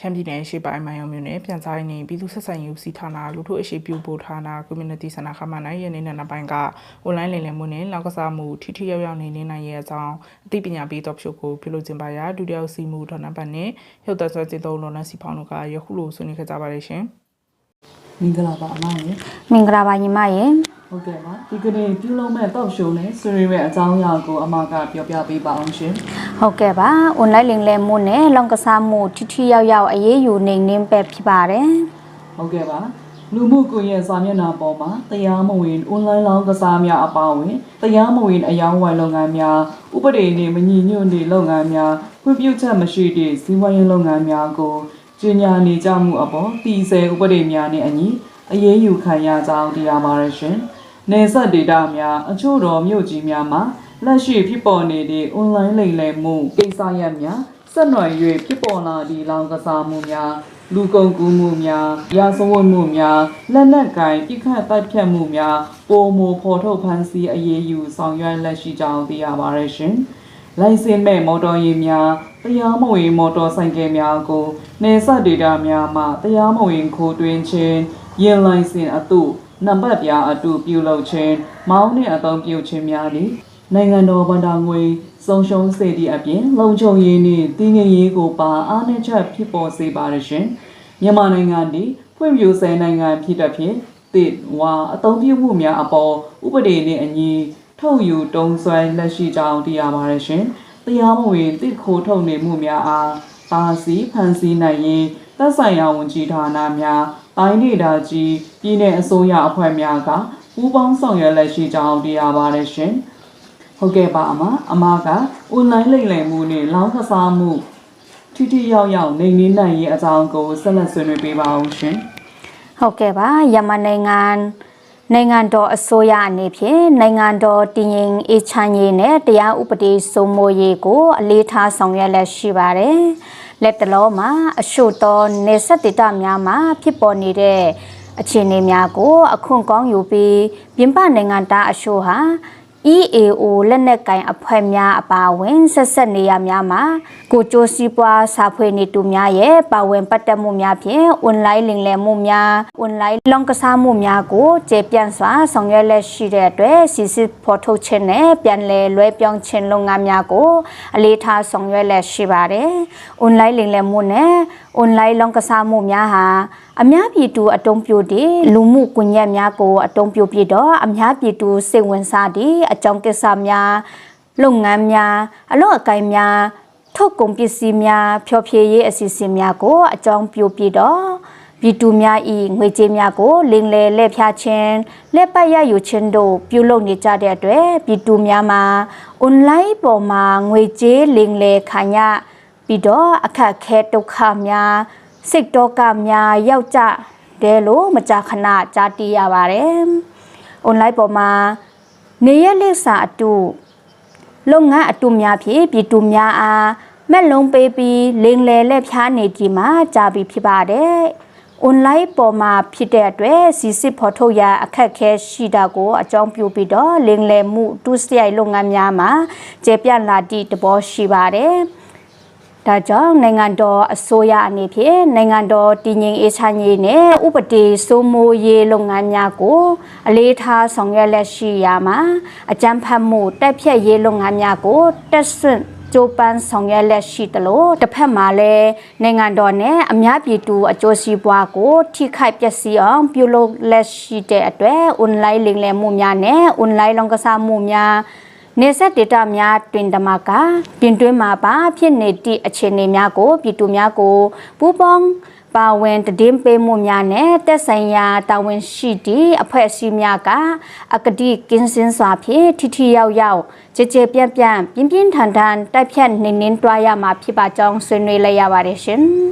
ရှမ်းပြည်နယ်ရှေ့ပိုင်းမိုင်အောင်မြို့နယ်ပြန်စားရင်းနေပြည်သူ့ဆက်ဆံရေးဦးစီးဌာနလူထုအရှိပြုပို့ဌာန community center ခမနိုင်ရဲ့နေနံပိုင်းက online လိမ်လည်မှုနဲ့လောက်ကစားမှုထိထိရောက်ရောက်နေနေနိုင်ရဲ့အကြောင်းအသိပညာပေးတော့ဖြုတ်ကိုပြုလုပ်ခြင်းပါရာဒုတိယစီမှုဌာနပတ်နဲ့ရုပ်သက်ဆွဲစေသုံးလုံးနဲ့စီဖောင်းတို့ကယခုလိုဆွေးနွေးခဲ့ကြပါတယ်ရှင်မင်္ဂလာပါအမရေမင်္ဂလာပါညီမရေ ဟုတ်ကဲ့ပါဒီကနေ့ပြုလုပ်မဲ့ talk show နဲ့ဆွေးနွေးမဲ့အကြောင်းအရာကိုအမကပြောပြပေးပါအောင်ရှင်ဟုတ်ကဲ့ပါ online လင်လဲမှုနဲ့လောင်ကစားမှုထိထိရောက်ရောက်အရေးယူနေနှင်းပဲဖြစ်ပါတယ်ဟုတ်ကဲ့ပါလူမှုကွန်ရက်စာမျက်နှာပေါ်မှာတရားမဝင် online လောင်းကစားများအပါအဝင်တရားမဝင်အယောင်းဝယ်လုပ်ငန်းများဥပဒေနဲ့မညီညွတ်တဲ့လုပ်ငန်းများခွင့်ပြုချက်မရှိတဲ့စီးပွားရေးလုပ်ငန်းများကိုကြီးညာနေကြမှုအပေါ်တည်ဆဲဥပဒေများနဲ့အညီအရေးယူခံရကြောင်းတရားပါရရှင်။ နေဆက်ဒေတာများအချို့တော်မြို့ကြီးများမှာလက်ရှိဖြစ်ပေါ်နေတဲ့ online လိမ်လည်မှုကိစ္စရပ်များဆက်နွယ်၍ဖြစ်ပေါ်လာသည့်လောင်ကစားမှုများလူကုန်ကူးမှုများရာဇဝတ်မှုများလက်နက်ကင်ပြစ်ခတ်တိုက်ဖြတ်မှုများပုံမဖော်ထုတ်ဖန်ဆီးအရေးယူဆောင်ရွက်လက်ရှိကြောင်းသိရပါရရှင်။လိုင်စင်မဲ့မော်တော်ယာဉ်များတရားမဝင်မော်တော်ဆိုင်ကယ်များကိုနေဆက်ဒေတာများမှတရားမဝင်ခိုးတွင်ခြင်းရင်လိုင်စင်အတု နံပါတ်ပြားအတုပြုလုပ်ခြင်းမောင်းနှင့်အသုံးပြုခြင်းများသည်နိုင်ငံတော်ဗန္ဒာငွေဆုံးရှုံးစေသည့်အပြင်လုံခြုံရေးနှင့်တည်ငြိမ်ရေးကိုပါအားနည်းချက်ဖြစ်ပေါ်စေပါရရှင်မြန်မာနိုင်ငံသည်ဖွံ့ဖြိုးဆဲနိုင်ငံဖြစ်တဲ့ဖြင့်တစ်ဝါအသုံးပြုမှုများအပေါ်ဥပဒေနှင့်အညီထုတ်ယူတုံးဆွဲလက်ရှိကြောင်းတရားပါရရှင်တရားမဝင်တစ်ခိုးထုတ်နေမှုများအားပါစီဖန်ဆီးနိုင်ရင်သက်ဆိုင်ရာဝန်ကြီးဌာနများ တိုင်းဒေသကြီးပြည်내အစိုးရအဖွဲ့များကပူးပေါင်းဆောင်ရွက်လက်ရှိကြောင်းတရားပါရရှင်ဟုတ်ကဲ့ပါအမအမက online လိမ်လည်မှုနဲ့လောင်းကစားမှုထိထိရောက်ရောက်နေနေနိုင်ရေးအကြောင်းကိုဆက်လက်ဆွေးနွေးပေးပါအောင်ရှင်ဟုတ်ကဲ့ပါယမန်နိုင်ငံနိုင်ငံတော်အစိုးရအနေဖြင့်နိုင်ငံတော်တည်ငြိမ်အေးချမ်းရေးနဲ့တရားဥပဒေစိုးမိုးရေးကိုအလေးထားဆောင်ရွက်လက်ရှိပါတယ် လက်တလုံးမှာအရှို့သောနေဆက်ဒေတာများမှာဖြစ်ပေါ်နေတဲ့အခြေအနေများကိုအခွင့်ကောင်းယူပြီးပြင်ပနိုင်ငံသားအရှို့ဟာ EAO လက်နက်ကင်အဖွဲ့များအပါအဝင်ဆက်ဆက်နေရများမှာကိုကျိုးစီးပွားစာဖွေနေသူများရဲ့ပါဝင်ပတ်သက်မှုများဖြင့် online လင်လည်မှုများ online လောင်းကစားမှုများကိုကျေပြန့်စွာဆောင်ရွက်လက်ရှိတဲ့အတွက်စီစစ်ဖော်ထုတ်ခြင်းနဲ့ပြန်လည်လွဲပြောင်းခြင်းလုပ်ငန်းများကိုအလေးထားဆောင်ရွက်လက်ရှိပါတယ်။ online လင်လည်မှုနဲ့ online လောင်းကစားမှုများဟာအများပြည်သူအတုံးပြိုတဲ့လူမှုကွန်ရက်များကိုအတုံးပြိုပြီးတော့အများပြည်သူစိတ်ဝင်စားတဲ့အကြောင်းကိစ္စများလုပ်ငန်းများအလုပ်အကိုင်များထုတ်ကုန်ပစ္စည်းများဖျော်ဖြေရေးအစီအစဉ်များကိုအကြောင်းပြိုပြီးတော့ပြည်သူများဤငွေကြေးများကိုလင်းလေလက်ဖြာခြင်းလက်ပတ်ရယူခြင်းတို့ပြုလုပ်နေကြတဲ့အတွက်ပြည်သူများမှာ online ပေါ်မှာငွေကြေးလင်းလေခံရပြီးတော့အခက်ခဲဒုက္ခများစိတ်တော့ကများရောက်ကြတယ်လို့မကြာခဏကြားသိရပါတယ်။ online ပေါ်မှာ နေရလက်စာအတူလုပ်ငန်းအတူများဖြင့်ပြည်သူများအားမက်လုံးပေးပြီးလင်းလေလက်ဖြားနေကြမှာကြာပြီဖြစ်ပါတယ်။ online ပေါ်မှာဖြစ်တဲ့အတွက်စီစစ်ဖော်ထုတ်ရအခက်ခဲရှိတာကိုအကြောင်းပြုပြီးတော့လင်းလေမှုတူးစရိုက်လုပ်ငန်းများမှာကျေပြန့်လာသည့်တဘောရှိပါတယ်။ ဒါကြောင့်နိုင်ငံတော်အစိုးရအနေဖြင့်နိုင်ငံတော်တည်ငြိမ်အေးချမ်းရေးနဲ့ဥပဒေစိုးမိုးရေးလုပ်ငန်းများကိုအလေးထားဆောင်ရွက်လက်ရှိရာမှာအကြမ်းဖက်မှုတက်ဖြတ်ရေးလုပ်ငန်းများကိုတက်ဆွန့်ကြိုးပမ်းဆောင်ရွက်လက်ရှိသလိုတစ်ဖက်မှာလည်းနိုင်ငံတော်နဲ့အများပြည်သူအကျိုးစီးပွားကို ထိခိုက်ပျက်စီးအောင်ပြုလုပ်လက်ရှိတဲ့အတွက် online လိမ်လည်မှုများနဲ့ online လောင်းကစားမှုများ နေဆက်ဒေတာများတွင်တမကပြင်တွင်းမှာပါဖြစ်နေသည့်အခြေအနေများကိုပြည်သူများကိုပူးပေါင်းပါဝင်တည်င်းပေးမှုများနဲ့တက်ဆိုင်ရာတာဝန်ရှိသည့်အဖွဲ့အစည်းများကအကတိကင်းစင်စွာဖြင့်ထိထိရောက်ရောက်ကြည်ကြဲပြန့်ပြန့်ပြင်းပြင်းထန်ထန်တိုက်ဖြတ်နေနှင်းတွားရမှာဖြစ်ပါကြောင်းဆွေးနွေးလိုက်ရပါတယ်ရှင်